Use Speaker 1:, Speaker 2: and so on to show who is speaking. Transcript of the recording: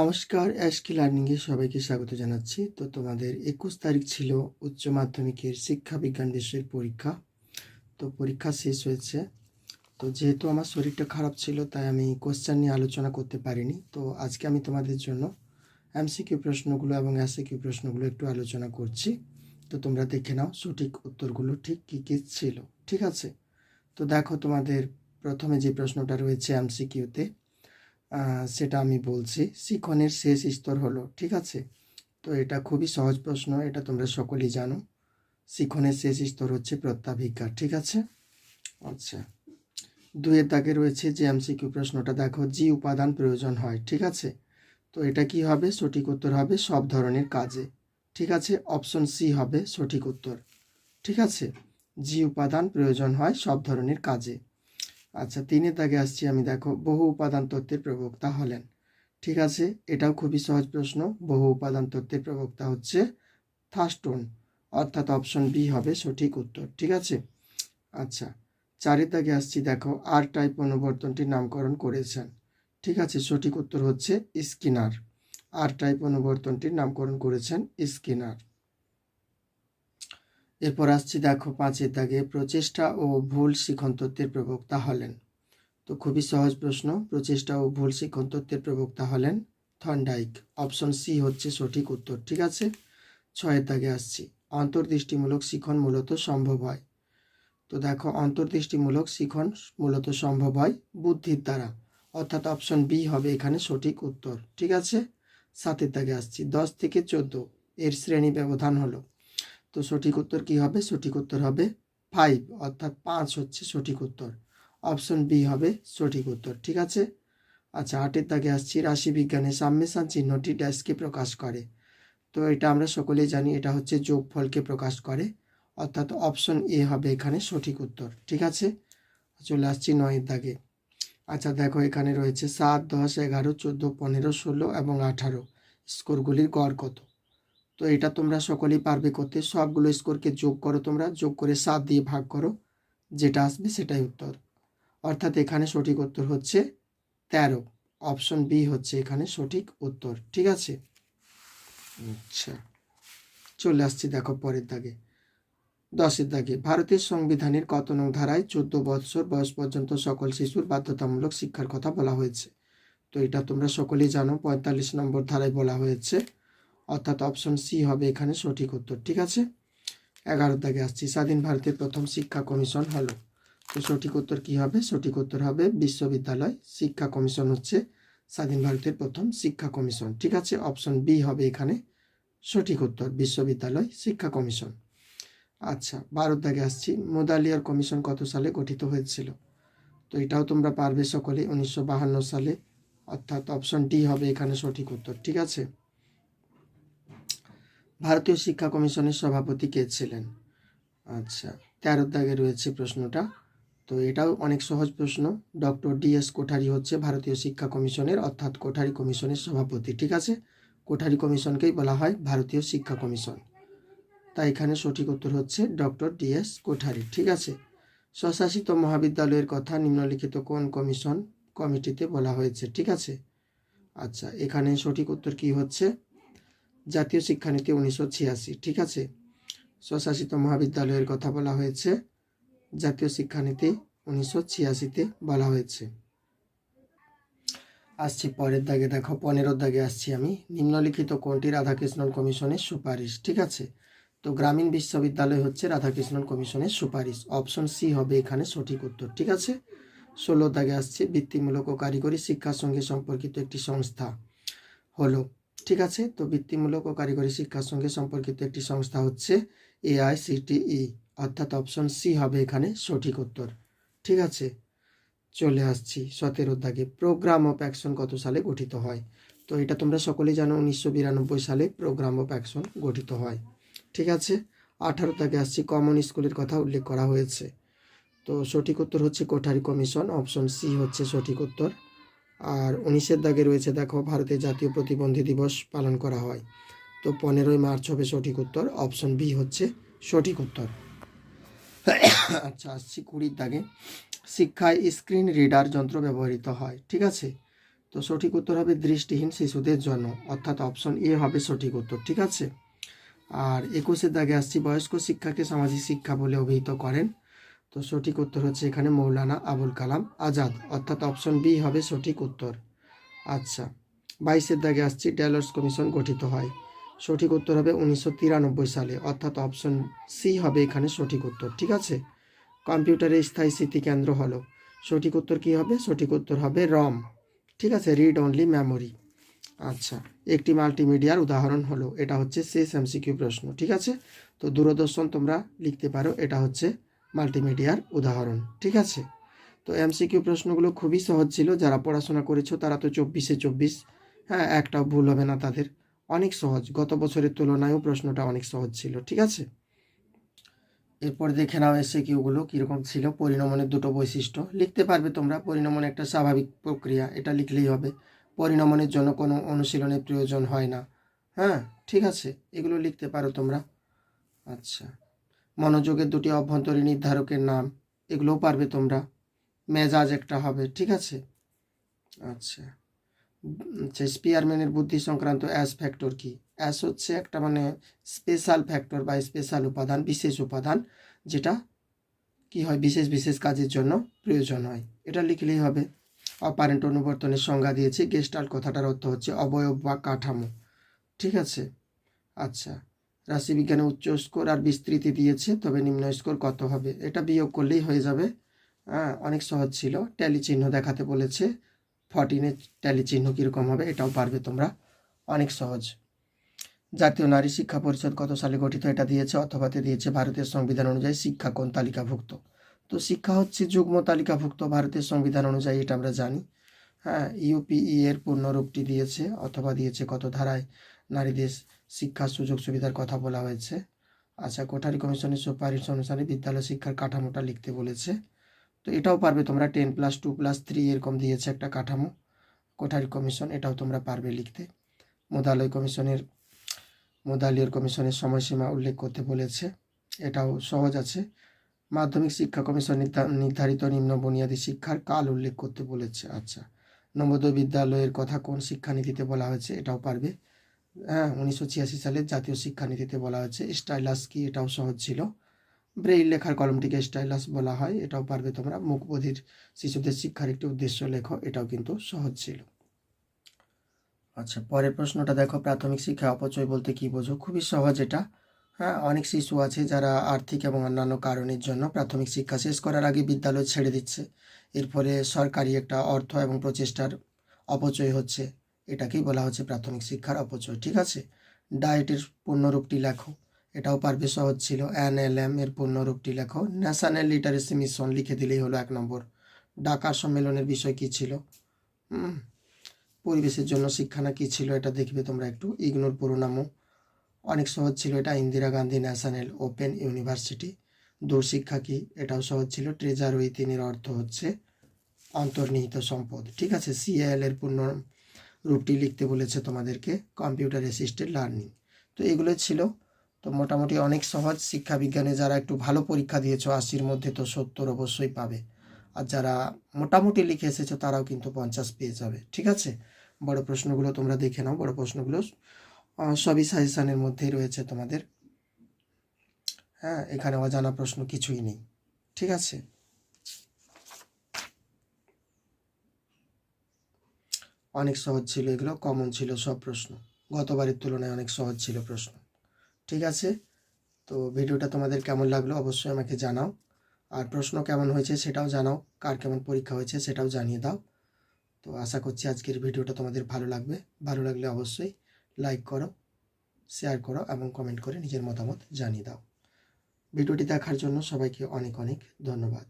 Speaker 1: নমস্কার অ্যাশকি লার্নিংয়ে সবাইকে স্বাগত জানাচ্ছি তো তোমাদের একুশ তারিখ ছিল উচ্চ মাধ্যমিকের শিক্ষা বিজ্ঞান বিষয়ের পরীক্ষা তো পরীক্ষা শেষ হয়েছে তো যেহেতু আমার শরীরটা খারাপ ছিল তাই আমি কোশ্চেন নিয়ে আলোচনা করতে পারিনি তো আজকে আমি তোমাদের জন্য এমসিকিউ প্রশ্নগুলো এবং এসিকিউ প্রশ্নগুলো একটু আলোচনা করছি তো তোমরা দেখে নাও সঠিক উত্তরগুলো ঠিক কী কী ছিল ঠিক আছে তো দেখো তোমাদের প্রথমে যে প্রশ্নটা রয়েছে এমসিকিউতে কিউতে সেটা আমি বলছি শিখনের শেষ স্তর হলো ঠিক আছে তো এটা খুবই সহজ প্রশ্ন এটা তোমরা সকলেই জানো শিখনের শেষ স্তর হচ্ছে প্রত্যাভিজ্ঞা ঠিক আছে আচ্ছা দুয়ের দাগে রয়েছে যে এমসিকিউ প্রশ্নটা দেখো জি উপাদান প্রয়োজন হয় ঠিক আছে তো এটা কি হবে সঠিক উত্তর হবে সব ধরনের কাজে ঠিক আছে অপশন সি হবে সঠিক উত্তর ঠিক আছে জি উপাদান প্রয়োজন হয় সব ধরনের কাজে আচ্ছা তিনে তাকে আসছি আমি দেখো বহু উপাদান তত্ত্বের প্রবক্তা হলেন ঠিক আছে এটাও খুবই সহজ প্রশ্ন বহু উপাদান তত্ত্বের প্রবক্তা হচ্ছে থাস্টন অর্থাৎ অপশন বি হবে সঠিক উত্তর ঠিক আছে আচ্ছা চারের দাগে আসছি দেখো আর টাইপ অনুবর্তনটির নামকরণ করেছেন ঠিক আছে সঠিক উত্তর হচ্ছে স্কিনার আর টাইপ অনুবর্তনটির নামকরণ করেছেন স্কিনার এরপর আসছি দেখো পাঁচের দাগে প্রচেষ্টা ও ভুল শিখন তত্ত্বের প্রবক্তা হলেন তো খুবই সহজ প্রশ্ন প্রচেষ্টা ও ভুল শিখন তত্ত্বের প্রবক্তা হলেন থন্ডাইক অপশন সি হচ্ছে সঠিক উত্তর ঠিক আছে ছয়ের দাগে আসছি অন্তর্দৃষ্টিমূলক শিখন মূলত সম্ভব হয় তো দেখো অন্তর্দৃষ্টিমূলক শিখন মূলত সম্ভব হয় বুদ্ধির দ্বারা অর্থাৎ অপশন বি হবে এখানে সঠিক উত্তর ঠিক আছে সাতের দাগে আসছি দশ থেকে চোদ্দ এর শ্রেণী ব্যবধান হলো তো সঠিক উত্তর কি হবে সঠিক উত্তর হবে ফাইভ অর্থাৎ পাঁচ হচ্ছে সঠিক উত্তর অপশন বি হবে সঠিক উত্তর ঠিক আছে আচ্ছা আটের দাগে আসছি রাশি রাশিবিজ্ঞানে সাম্মেশান চিহ্নটি ড্যাশকে প্রকাশ করে তো এটা আমরা সকলেই জানি এটা হচ্ছে যোগফলকে প্রকাশ করে অর্থাৎ অপশন এ হবে এখানে সঠিক উত্তর ঠিক আছে চলে আসছি নয়ের দাগে আচ্ছা দেখো এখানে রয়েছে সাত দশ এগারো চোদ্দো পনেরো ষোলো এবং আঠারো স্কোরগুলির গড় কত তো এটা তোমরা সকলেই পারবে করতে সবগুলো স্কোরকে যোগ করো তোমরা যোগ করে সাত দিয়ে ভাগ করো যেটা আসবে সেটাই উত্তর অর্থাৎ এখানে সঠিক উত্তর হচ্ছে তেরো অপশন বি হচ্ছে এখানে সঠিক উত্তর ঠিক আছে আচ্ছা চলে আসছি দেখো পরের দাগে দশের দাগে ভারতের সংবিধানের কত নং ধারায় চোদ্দ বৎসর বয়স পর্যন্ত সকল শিশুর বাধ্যতামূলক শিক্ষার কথা বলা হয়েছে তো এটা তোমরা সকলেই জানো পঁয়তাল্লিশ নম্বর ধারায় বলা হয়েছে অর্থাৎ অপশন সি হবে এখানে সঠিক উত্তর ঠিক আছে এগারো দাগে আসছি স্বাধীন ভারতের প্রথম শিক্ষা কমিশন হলো তো সঠিক উত্তর কী হবে সঠিক উত্তর হবে বিশ্ববিদ্যালয় শিক্ষা কমিশন হচ্ছে স্বাধীন ভারতের প্রথম শিক্ষা কমিশন ঠিক আছে অপশন বি হবে এখানে সঠিক উত্তর বিশ্ববিদ্যালয় শিক্ষা কমিশন আচ্ছা বারো দাগে আসছি মোদালিয়ার কমিশন কত সালে গঠিত হয়েছিল তো এটাও তোমরা পারবে সকলে উনিশশো সালে অর্থাৎ অপশন ডি হবে এখানে সঠিক উত্তর ঠিক আছে ভারতীয় শিক্ষা কমিশনের সভাপতি কে ছিলেন আচ্ছা তেরো দাগে রয়েছে প্রশ্নটা তো এটাও অনেক সহজ প্রশ্ন ডক্টর ডিএস কোঠারি হচ্ছে ভারতীয় শিক্ষা কমিশনের অর্থাৎ কোঠারি কমিশনের সভাপতি ঠিক আছে কোঠারি কমিশনকেই বলা হয় ভারতীয় শিক্ষা কমিশন তাই এখানে সঠিক উত্তর হচ্ছে ডক্টর ডিএস কোঠারি ঠিক আছে স্বশাসিত মহাবিদ্যালয়ের কথা নিম্নলিখিত কোন কমিশন কমিটিতে বলা হয়েছে ঠিক আছে আচ্ছা এখানে সঠিক উত্তর কি হচ্ছে জাতীয় শিক্ষানীতি উনিশশো ছিয়াশি ঠিক আছে স্বশাসিত মহাবিদ্যালয়ের কথা বলা হয়েছে জাতীয় শিক্ষানীতি উনিশশো ছিয়াশিতে বলা হয়েছে আসছি পরের দাগে দেখো পনেরোর দাগে আসছি আমি নিম্নলিখিত কোনটি রাধাকৃষ্ণন কমিশনের সুপারিশ ঠিক আছে তো গ্রামীণ বিশ্ববিদ্যালয় হচ্ছে রাধাকৃষ্ণন কমিশনের সুপারিশ অপশন সি হবে এখানে সঠিক উত্তর ঠিক আছে ষোলো দাগে আসছে বৃত্তিমূলক ও কারিগরি শিক্ষার সঙ্গে সম্পর্কিত একটি সংস্থা হলো ঠিক আছে তো বৃত্তিমূলক ও কারিগরি শিক্ষার সঙ্গে সম্পর্কিত একটি সংস্থা হচ্ছে এআইসিটিই অর্থাৎ অপশন সি হবে এখানে সঠিক উত্তর ঠিক আছে চলে আসছি সতেরো দাগে প্রোগ্রাম অফ অ্যাকশন কত সালে গঠিত হয় তো এটা তোমরা সকলেই জানো উনিশশো বিরানব্বই সালে প্রোগ্রাম অফ অ্যাকশন গঠিত হয় ঠিক আছে আঠারো তাকে আসছি কমন স্কুলের কথা উল্লেখ করা হয়েছে তো সঠিক উত্তর হচ্ছে কোঠারি কমিশন অপশন সি হচ্ছে সঠিক উত্তর আর উনিশের দাগে রয়েছে দেখো ভারতের জাতীয় প্রতিবন্ধী দিবস পালন করা হয় তো পনেরোই মার্চ হবে সঠিক উত্তর অপশন বি হচ্ছে সঠিক উত্তর আচ্ছা আসছি কুড়ির দাগে শিক্ষায় স্ক্রিন রিডার যন্ত্র ব্যবহৃত হয় ঠিক আছে তো সঠিক উত্তর হবে দৃষ্টিহীন শিশুদের জন্য অর্থাৎ অপশন এ হবে সঠিক উত্তর ঠিক আছে আর একুশের দাগে আসছি বয়স্ক শিক্ষাকে সামাজিক শিক্ষা বলে অভিহিত করেন তো সঠিক উত্তর হচ্ছে এখানে মৌলানা আবুল কালাম আজাদ অর্থাৎ অপশন বি হবে সঠিক উত্তর আচ্ছা বাইশের দাগে আসছি ডেলার্স কমিশন গঠিত হয় সঠিক উত্তর হবে উনিশশো সালে অর্থাৎ অপশন সি হবে এখানে সঠিক উত্তর ঠিক আছে কম্পিউটারে স্থায়ী স্মৃতিকেন্দ্র হলো সঠিক উত্তর কী হবে সঠিক উত্তর হবে রম ঠিক আছে রিড অনলি মেমোরি আচ্ছা একটি মাল্টিমিডিয়ার উদাহরণ হলো এটা হচ্ছে সেস এমসিকিউ প্রশ্ন ঠিক আছে তো দূরদর্শন তোমরা লিখতে পারো এটা হচ্ছে মাল্টিমিডিয়ার উদাহরণ ঠিক আছে তো এমসিকিউ প্রশ্নগুলো খুবই সহজ ছিল যারা পড়াশোনা করেছো তারা তো চব্বিশে চব্বিশ হ্যাঁ একটাও ভুল হবে না তাদের অনেক সহজ গত বছরের তুলনায়ও প্রশ্নটা অনেক সহজ ছিল ঠিক আছে এরপর দেখে নাও এসে কিউগুলো কীরকম ছিল পরিণমনের দুটো বৈশিষ্ট্য লিখতে পারবে তোমরা পরিণমন একটা স্বাভাবিক প্রক্রিয়া এটা লিখলেই হবে পরিণমনের জন্য কোনো অনুশীলনের প্রয়োজন হয় না হ্যাঁ ঠিক আছে এগুলো লিখতে পারো তোমরা আচ্ছা মনোযোগের দুটি অভ্যন্তরীণ নির্ধারকের নাম এগুলোও পারবে তোমরা মেজাজ একটা হবে ঠিক আছে আচ্ছা আচ্ছা স্পিয়ারম্যানের বুদ্ধি সংক্রান্ত অ্যাস ফ্যাক্টর কি অ্যাস হচ্ছে একটা মানে স্পেশাল ফ্যাক্টর বা স্পেশাল উপাদান বিশেষ উপাদান যেটা কি হয় বিশেষ বিশেষ কাজের জন্য প্রয়োজন হয় এটা লিখলেই হবে অপারেন্ট অনুবর্তনের সংজ্ঞা দিয়েছে গেস্টাল কথাটার অর্থ হচ্ছে অবয়ব বা কাঠামো ঠিক আছে আচ্ছা রাশিবিজ্ঞানে উচ্চ স্কোর আর বিস্তৃতি দিয়েছে তবে নিম্ন স্কোর কত হবে এটা বিয়োগ করলেই হয়ে যাবে হ্যাঁ অনেক সহজ ছিল ট্যালি চিহ্ন দেখাতে বলেছে ফর্টিনে ট্যালি চিহ্ন কীরকম হবে এটাও পারবে তোমরা অনেক সহজ জাতীয় নারী শিক্ষা পরিষদ কত সালে গঠিত এটা দিয়েছে অথবাতে দিয়েছে ভারতের সংবিধান অনুযায়ী শিক্ষা কোন তালিকাভুক্ত তো শিক্ষা হচ্ছে যুগ্ম তালিকাভুক্ত ভারতের সংবিধান অনুযায়ী এটা আমরা জানি হ্যাঁ ইউপিই এর পূর্ণরূপটি দিয়েছে অথবা দিয়েছে কত ধারায় নারীদের শিক্ষার সুযোগ সুবিধার কথা বলা হয়েছে আচ্ছা কোঠারি কমিশনের সুপারিশ অনুসারে বিদ্যালয় শিক্ষার কাঠামোটা লিখতে বলেছে তো এটাও পারবে তোমরা ten plus two plus three এরকম দিয়েছে একটা কাঠামো কোঠারি কমিশন এটাও তোমরা পারবে লিখতে মোদালয় কমিশনের মোদালয়ের কমিশনের সময়সীমা উল্লেখ করতে বলেছে এটাও সহজ আছে মাধ্যমিক শিক্ষা কমিশন নির্ধারিত নিম্ন বুনিয়াদী শিক্ষার কাল উল্লেখ করতে বলেছে আচ্ছা নবোদয় বিদ্যালয়ের কথা কোন শিক্ষানীতিতে বলা হয়েছে এটাও পারবে হ্যাঁ উনিশশো ছিয়াশি সালের জাতীয় শিক্ষানীতিতে বলা হয়েছে স্টাইলাস কি এটাও সহজ ছিল ব্রেইল লেখার কলমটিকে স্টাইলাস বলা হয় এটাও পারবে তোমরা মুখবধির শিশুদের শিক্ষার একটি উদ্দেশ্য লেখো এটাও কিন্তু সহজ ছিল আচ্ছা পরের প্রশ্নটা দেখো প্রাথমিক শিক্ষা অপচয় বলতে কি বোঝো খুবই সহজ এটা হ্যাঁ অনেক শিশু আছে যারা আর্থিক এবং অন্যান্য কারণের জন্য প্রাথমিক শিক্ষা শেষ করার আগে বিদ্যালয় ছেড়ে দিচ্ছে এর ফলে সরকারি একটা অর্থ এবং প্রচেষ্টার অপচয় হচ্ছে এটাকেই বলা হচ্ছে প্রাথমিক শিক্ষার অপচয় ঠিক আছে ডায়েটের পূর্ণরূপটি লেখো এটাও পারবে সহজ ছিল এন এল এম এর পূর্ণরূপটি লেখো ন্যাশনাল লিটারেসি মিশন লিখে দিলেই হলো এক নম্বর ডাকা সম্মেলনের বিষয় কী ছিল পরিবেশের জন্য শিক্ষা না কী ছিল এটা দেখবে তোমরা একটু ইগনোর পুরোনামও অনেক সহজ ছিল এটা Indira Gandhi national open university দূরশিক্ষা কী এটাও সহজ ছিল ট্রেজার ওই তিনের অর্থ হচ্ছে অন্তর্নিহিত সম্পদ ঠিক আছে সিএল এর পূর্ণ রূপটি লিখতে বলেছে তোমাদেরকে কম্পিউটার অ্যাসিস্টেড লার্নিং তো এগুলো ছিল তো মোটামুটি অনেক সহজ শিক্ষা বিজ্ঞানে যারা একটু ভালো পরীক্ষা দিয়েছো আশির মধ্যে তো সত্তর অবশ্যই পাবে আর যারা মোটামুটি লিখে এসেছো তারাও কিন্তু পঞ্চাশ পেয়ে যাবে ঠিক আছে বড় প্রশ্নগুলো তোমরা দেখে নাও বড় প্রশ্নগুলো সবই সাজেশানের মধ্যেই রয়েছে তোমাদের হ্যাঁ এখানে অজানা প্রশ্ন কিছুই নেই ঠিক আছে অনেক সহজ ছিল এগুলো কমন ছিল সব প্রশ্ন গতবারের তুলনায় অনেক সহজ ছিল প্রশ্ন ঠিক আছে তো ভিডিওটা তোমাদের কেমন লাগলো অবশ্যই আমাকে জানাও আর প্রশ্ন কেমন হয়েছে সেটাও জানাও কার কেমন পরীক্ষা হয়েছে সেটাও জানিয়ে দাও তো আশা করছি আজকের ভিডিওটা তোমাদের ভালো লাগবে ভালো লাগলে অবশ্যই লাইক করো শেয়ার করো এবং কমেন্ট করে নিজের মতামত জানিয়ে দাও ভিডিওটি দেখার জন্য সবাইকে অনেক অনেক ধন্যবাদ